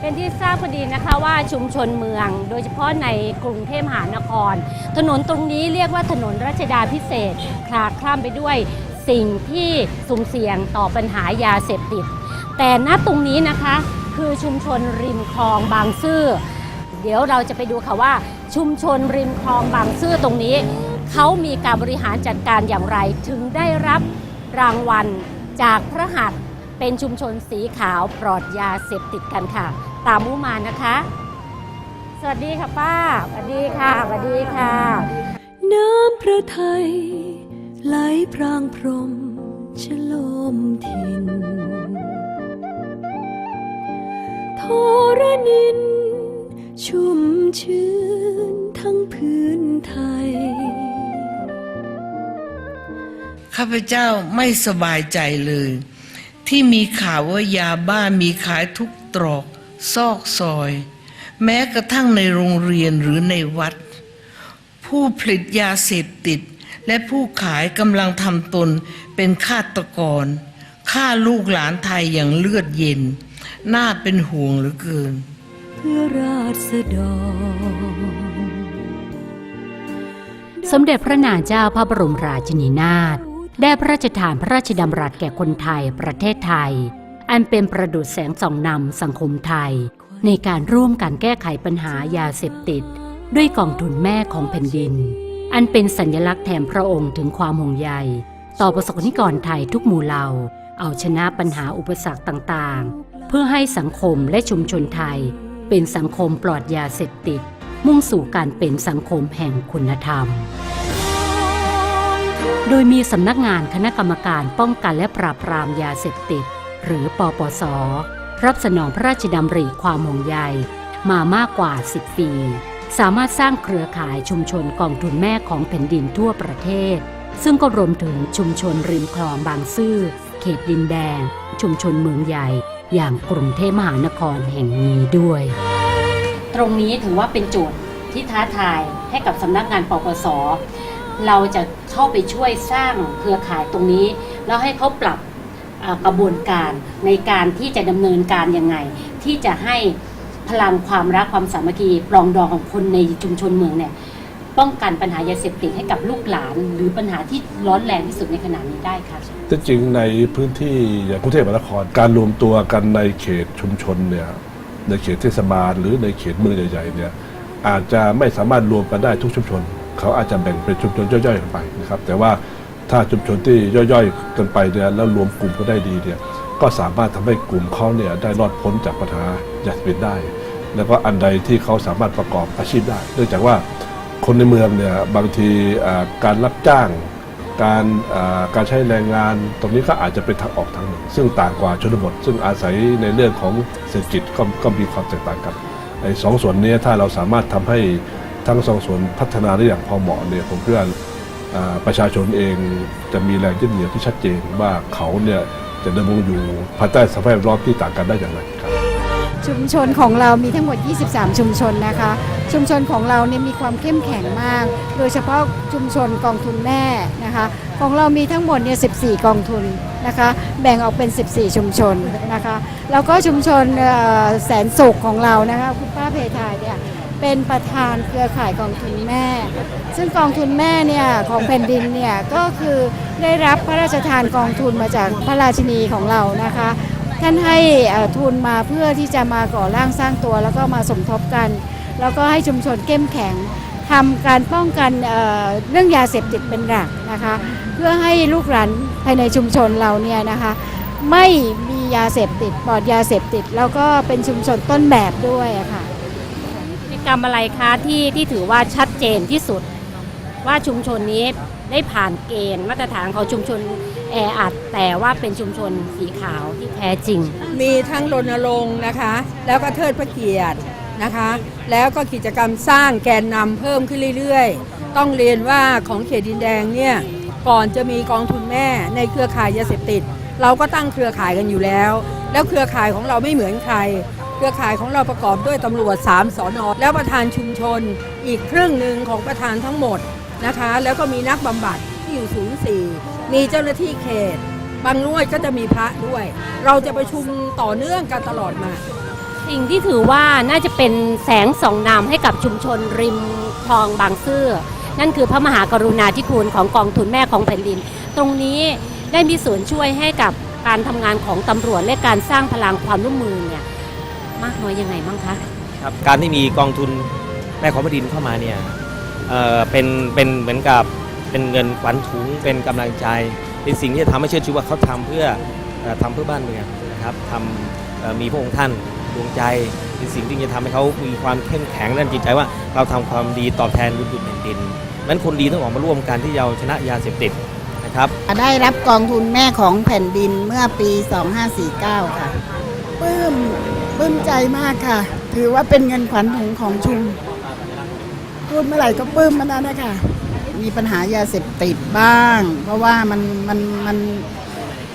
เป็นที่ทราบพอดีนะคะว่าชุมชนเมือง โดยเฉพาะในกรุงเทพมหานคร ถนนตรงนี้เรียกว่าถนนรัชดาพิเศษคลาคล่ำไปด้วยสิ่งที่สุ่มเสี่ยงต่อปัญหายาเสพติด แต่ณตรงนี้นะคะคือชุมชนริมคลองบางซื่อเดี๋ยวเราจะไปดูค่ะว่า ชุมชนริมคลองบางซื่อตรงนี้เขามีการบริหารจัดการอย่างไร ถึงได้รับรางวัลจากพระหัตถ์ เป็นชุมชนสีขาวปลอดยาเสพติดกันค่ะ ตามมุมานะคะ สวัสดีค่ะป้าสวัสดีค่ะสวัสดีค่ะ น้ำพระทัยไหลพรางพรมชโลมทินทรนิน ชุ่มชื้นทั้งพื้นไทย ข้าพเจ้าไม่สบายใจเลย ที่มีข่าวว่ายาบ้ามีขายทุกตรอก ซอกซอย แม้กระทั่งในโรงเรียนหรือในวัด ผู้ผลิตยาเสพติด และผู้ขายกำลังทำตนเป็นฆาตกรฆ่าลูกหลานไทยอย่างเลือดเย็น น่าเป็นห่วงเหลือเกิน เพื่อราษฎรสมเด็จพระนางเจ้าพระบรมราชินีนาถ ได้พระราชทานพระราชดำรัสแก่คนไทยประเทศไทย อันเป็นประดุจแสงส่องนำสังคมไทย ในการร่วมกันแก้ไขปัญหายาเสพติด ด้วยกองทุนแม่ของแผ่นดิน อันเป็นสัญลักษณ์แทนพระองค์ถึงความห่วงใย ต่อประสบนิกรไทยทุกหมู่เหล่า เอาชนะปัญหาอุปสรรคต่างๆ เพื่อให้สังคมและชุมชนไทย เป็นสังคมปลอดยาเสพติด มุ่งสู่การเป็นสังคมแห่งคุณธรรม โดยมีสำนักงานคณะกรรมการป้องกันและปราบปรามยาเสพติด หรือปปส รับสนองพระราชดำริความห่วงใยมามากกว่า 10 ปี สามารถสร้างเครือข่ายชุมชนกองทุนแม่ของแผ่นดินทั่วประเทศ ซึ่งก็รวมถึงชุมชนริมคลองบางซื่อ เขตดินแดง ชุมชนเมืองใหญ่ อย่างกรุงเทพมหานครแห่งนี้ด้วย ตรงนี้ถือว่าเป็นโจทย์ที่ท้าทายให้กับสำนักงานปปส เราจะ เข้าไปช่วยสร้างเครือข่ายตรงนี้ แล้วให้เขาปรับกระบวนการในการที่จะดำเนินการยังไง ที่จะให้พลังความรักความสามัคคีปรองดองของคนในชุมชนเมืองเนี่ยป้องกันปัญหายาเสพติดให้กับลูกหลาน หรือปัญหาที่ร้อนแรงที่สุดในขณะนี้ได้ค่ะที่จริงในพื้นที่อย่างกรุงเทพมหานครการรวมตัวกันในเขตชุมชนเนี่ยในเขตเทศบาลหรือในเขตเมืองใหญ่ๆเนี่ยอาจจะไม่สามารถรวมกันได้ทุกชุมชน เขาอาจจะแบ่งเป็นชุมชนย่อยๆกันไปนะครับแต่ว่าถ้าชุมชนที่ย่อยๆกันไปเนี่ยแล้วรวมกลุ่มก็ได้ดีเนี่ยก็สามารถทำให้กลุ่มเขาเนี่ยได้รอดพ้นจากปัญหายาเสพติดได้ แล้วก็อันใดที่เขาสามารถประกอบอาชีพได้ เนื่องจากว่าคนในเมืองเนี่ยบางทีการรับจ้าง การการใช้แรงงานตรงนี้ก็อาจจะเป็นทางออกทางหนึ่ง ซึ่งต่างกว่าชนบท ซึ่งอาศัยในเรื่องของเศรษฐกิจก็ก็มีความแตกต่างกันในสองส่วนนี้ถ้าเราสามารถทำให้ ทั้งสองส่วนพัฒนาได้อย่างพอเหมาะเนี่ยผมเชื่อว่าอ่าประชาชนเองจะมีแรงยึดเหนี่ยวที่ชัดเจนว่าเขาเนี่ยจะดำรงอยู่ภายใต้สภาพแวดล้อมที่ต่างกันได้อย่างไรครับ ชุมชนของเรามีทั้งหมด 23 ชุมชนนะคะ ชุมชนของเราเนี่ยมีความเข้มแข็งมาก โดยเฉพาะชุมชนกองทุนแม่นะคะ ของเรามีทั้งหมดเนี่ย 14 กองทุนนะคะ แบ่งออกเป็น 14 ชุมชนนะคะ แล้วก็ชุมชนแสนสุขของเรานะคะคุณป้าเพทายเนี่ย เป็นประธานเครือข่ายกองทุนแม่ ซึ่งกองทุนแม่เนี่ยของแผ่นดินเนี่ยก็คือได้รับพระราชทานกองทุนมาจากพระราชินีของเรานะคะ ท่านให้ทุนมาเพื่อที่จะมาก่อร่างสร้างตัว แล้วก็มาสมทบกัน แล้วก็ให้ชุมชนเข้มแข็งทำการป้องกันเเรื่องยาเสพติดเป็นหลักนะคะ เพื่อให้ลูกหลานภายในชุมชนเราเนี่ยนะคะไม่มียาเสพติดปลอดยาเสพติด แล้วก็เป็นชุมชนต้นแบบด้วยะค่ะ กรรมอะไรคะที่ที่ถือว่าชัดเจนที่สุด ว่าชุมชนนี้ได้ผ่านเกณฑ์มาตรฐานของชุมชนแออัดแต่ว่าเป็นชุมชนสีขาวที่แท้จริง มีทั้งรณรงค์นะคะ แล้วก็เทิดพระเกียรตินะคะ แล้วก็กิจกรรมสร้างแกนนำเพิ่มขึ้นเรื่อยๆ ต้องเรียนว่าของเขตดินแดงเนี่ยก่อนจะมีกองทุนแม่ในเครือข่ายยาเสพติด เราก็ตั้งเครือข่ายกันอยู่แล้ว แล้วเครือข่ายของเราไม่เหมือนใคร เครือข่ายของเราประกอบด้วยตำรวจ 3สอนอแล้วประธานชุมชน อีกครึ่งหนึ่งของประธานทั้งหมดนะคะ แล้วก็มีนักบำบัดที่อยู่ศูนย์สี่มีเจ้าหน้าที่เขต บางนวดก็จะมีพระด้วย เราจะประชุมต่อเนื่องกันตลอดมาสิ่งที่ถือว่าน่าจะเป็นแสงส่องนำให้กับชุมชนริมคลองบางซื่อนั่นคือพระมหากรุณาธิคุณของกองทุนแม่ของแผ่นดิน ตรงนี้ได้มีส่วนช่วยให้กับการทำงานของตำรวจและการสร้างพลังความร่วมมือเนี่ย มากน้อยยังไงบ้างคะ ครับการที่มีกองทุนแม่ของแผ่นดินเข้ามาเนี่ยเอ่อเป็นเป็นเหมือนกับเป็นเงินขวัญถุงเป็นกำลังใจ เป็นสิ่งที่จะทำให้เชื่อชูว่าเขาทำเพื่อเอ่อทำเพื่อบ้านเมืองนะครับทำเอ่อมีพระองค์ท่านดวงใจ เป็นสิ่งที่จะทำให้เขามีความเข้มแข็งและจิตใจว่าเราทำความดีตอบแทนบุญคุณแผ่นดินนั้นคนดีต้องออกมาร่วมกันที่จะเอาชนะยาเสพติดนะครับ ได้รับกองทุนแม่ของแผ่นดินเมื่อปี 2549 ค่ะปลื้ม ปลื้มใจมากค่ะ ถือว่าเป็นเงินขวัญถุงของชุม พูดเมื่อไหร่ก็ปลื้มมันนั้นนะคะมีปัญหายาเสพติดบ้าง เพราะว่ามันมันมัน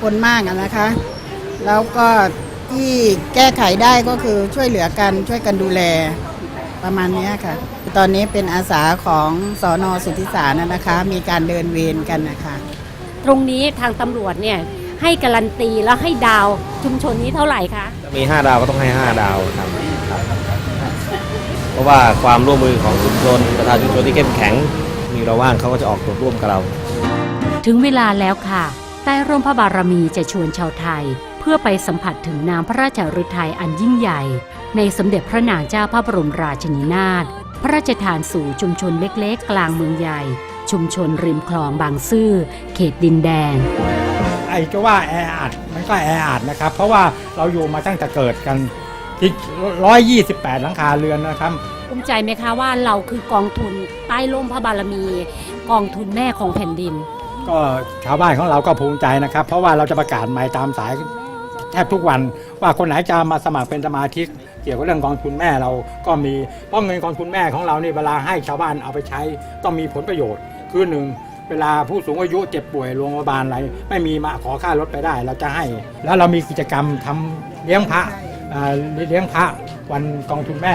คนมากอะนะคะ แล้วก็ที่แก้ไขได้ก็คือช่วยเหลือกันช่วยกันดูแลประมาณนี้ค่ะ ตอนนี้เป็นอาสาของสอนอสุทธิสารนะคะ มีการเดินเวรกันนะคะ ตรงนี้ทางตำรวจเนี่ย ให้การันตีแล้วให้ดาวชุมชนนี้เท่าไหร่คะมี 5 ดาวก็ต้องให้ 5 ดาวครับครับ เพราะว่าความร่วมมือของชุมชนประธานชุมชนที่เข้มแข็ง มีเราว่างเขาก็จะออกตัวร่วมกับเรา ถึงเวลาแล้วค่ะ ใต้ร่มพระบารมีจะชวนชาวไทย เพื่อไปสัมผัสถึงน้ำพระราชฤทัยอันยิ่งใหญ่ ในสมเด็จพระนางเจ้าพระบรมราชินีนาถพระราชทานสู่ชุมชนเล็กๆ กลางเมืองใหญ่ ชุมชนริมคลองบางซื่อ เขตดินแดง ไอ้ก็ว่าแออัดมันก็แออัดนะครับ เพราะว่าเราอยู่มาตั้งแต่เกิดกันที่ร้อยยี่สิบแปดหลังคาเรือนนะครับภูมิใจไหมคะว่าเราคือกองทุนใต้ร่มพระบารมี กองทุนแม่ของแผ่นดิน ก็ชาวบ้านของเราก็ภูมิใจนะครับ เพราะว่าเราจะประกาศใหม่ตามสายแทบทุกวันว่าคนไหนจะมาสมัครเป็นสมาชิก เกี่ยวกับเรื่องกองทุนแม่เราก็มีเพราะเงินกองทุนแม่ของเรานี่เวลาให้ชาวบ้านเอาไปใช้ต้องมีผลประโยชน์คือหนึ่ง เวลาผู้สูงอายุเจ็บป่วยโรงพยาบาลอะไรไม่มีมาขอค่ารถไปได้ เราจะให้ แล้วเรามีกิจกรรมทำเลี้ยงพระอ่าเลี้ยงพระวันกองทุนแม่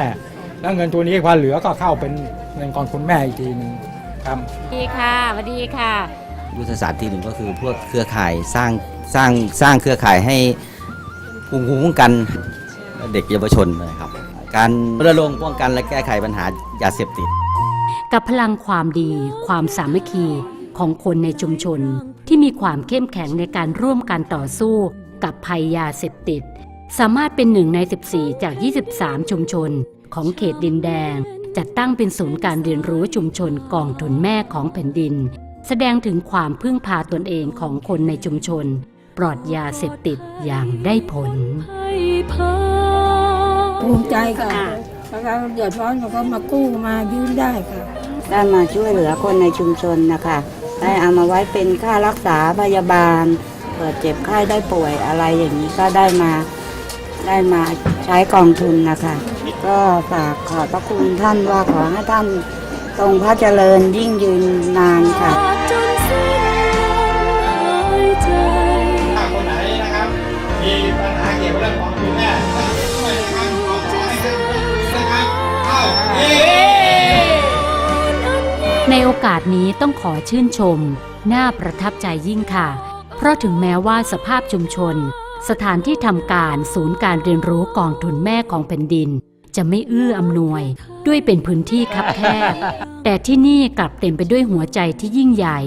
แล้วเงินตัวนี้พอเหลือก็เข้าเป็นเงินกองทุนแม่อีกทีหนึงครับดีค่ะสวัสดีค่ะ ยุทธศาสตร์ที่หนึ่งก็คือพวกเครือข่ายสร้างสร้างสร้างเครือข่ายให้ภูมิคุ้มกันเด็กเยาวชนนะครับ การรณรงค์ป้องกันและแก้ไขปัญหายาเสพติด กับพลังความดี ความสามัคคี ของคนในชุมชนที่มีความเข้มแข็งในการร่วมกันต่อสู้กับภัยยาเสพติด สามารถเป็นหนึ่งใน 14 จาก 23 ชุมชน ของเขตดินแดง จัดตั้งเป็นศูนย์การเรียนรู้ชุมชนกองทุนแม่ของแผ่นดิน แสดงถึงความพึ่งพาตนเองของคนในชุมชน ปลอดยาเสพติดอย่างได้ผลให้พาภูมิใจค่ะแล้วก็เดือดร้อนเขาก็มากู้มายืมได้ค่ะได้มาช่วยเหลือคนในชุมชนนะคะ ได้เอามาไว้เป็นค่ารักษาพยาบาลเกิดเจ็บไข้ได้ป่วยอะไรอย่างนี้ก็ได้มาได้มาใช้กองทุนนะคะ ก็ฝากขอบพระคุณท่านว่าขอให้ท่านทรงพระเจริญยิ่งยืนนานค่ะ โอกาสนี้ต้องขอชื่นชม น่าประทับใจยิ่งค่ะ เพราะถึงแม้ว่าสภาพชุมชน สถานที่ทำการศูนย์การเรียนรู้กองทุนแม่ของแผ่นดิน จะไม่เอื้ออำนวย ด้วยเป็นพื้นที่คับแคบ แต่ที่นี่กลับเต็มไปด้วยหัวใจที่ยิ่งใหญ่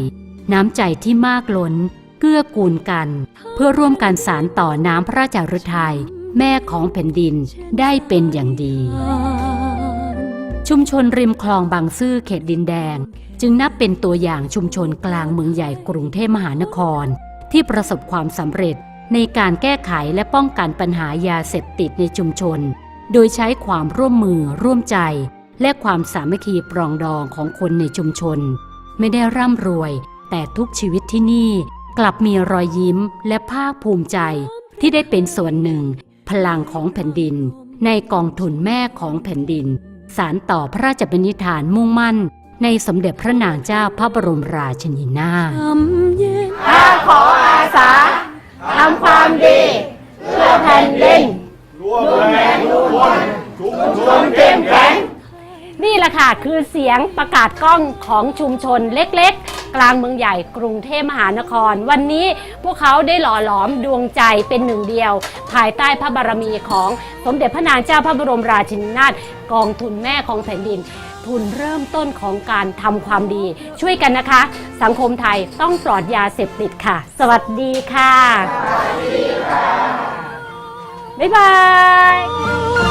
น้ำใจที่มากล้น เกื้อกูลกัน เพื่อร่วมการสารต่อน้ำพระราชฤทัยแม่ของแผ่นดินได้เป็นอย่างดีชุมชนริมคลองบางซื่อเขตดินแดง จึงนับเป็นตัวอย่างชุมชนกลางเมืองใหญ่กรุงเทพมหานคร ที่ประสบความสำเร็จในการแก้ไขและป้องกันปัญหายาเสพติดในชุมชน โดยใช้ความร่วมมือร่วมใจ และความสามัคคีปรองดองของคนในชุมชน ไม่ได้ร่ำรวย แต่ทุกชีวิตที่นี่กลับมีรอยยิ้มและภาคภูมิใจ ที่ได้เป็นส่วนหนึ่ง พลังของแผ่นดิน ในกองทุนแม่ของแผ่นดิน สารต่อพระราชบัญญัติฐานมุ่งมั่น ในสมเด็จพระนางเจ้าพระบรมราชินีนาถทำเย็นทำความดีเพื่อแผ่นดินรวมแรงทุกคนชุมชนเข้มแข็งนี่แหละค่ะคือเสียงประกาศกล้องของชุมชนเล็กๆ กลางเมืองใหญ่กรุงเทพมหานคร วันนี้พวกเขาได้หล่อหลอมดวงใจเป็นหนึ่งเดียว ภายใต้พระบารมีของสมเด็จพระนางเจ้าพระบรมราชินีนาถกองทุนแม่ของแผ่นดิน ทุนเริ่มต้นของการทำความดี ช่วยกันนะคะ สังคมไทยต้องปลอดยาเสพติดค่ะ สวัสดีค่ะบ๊ายบาย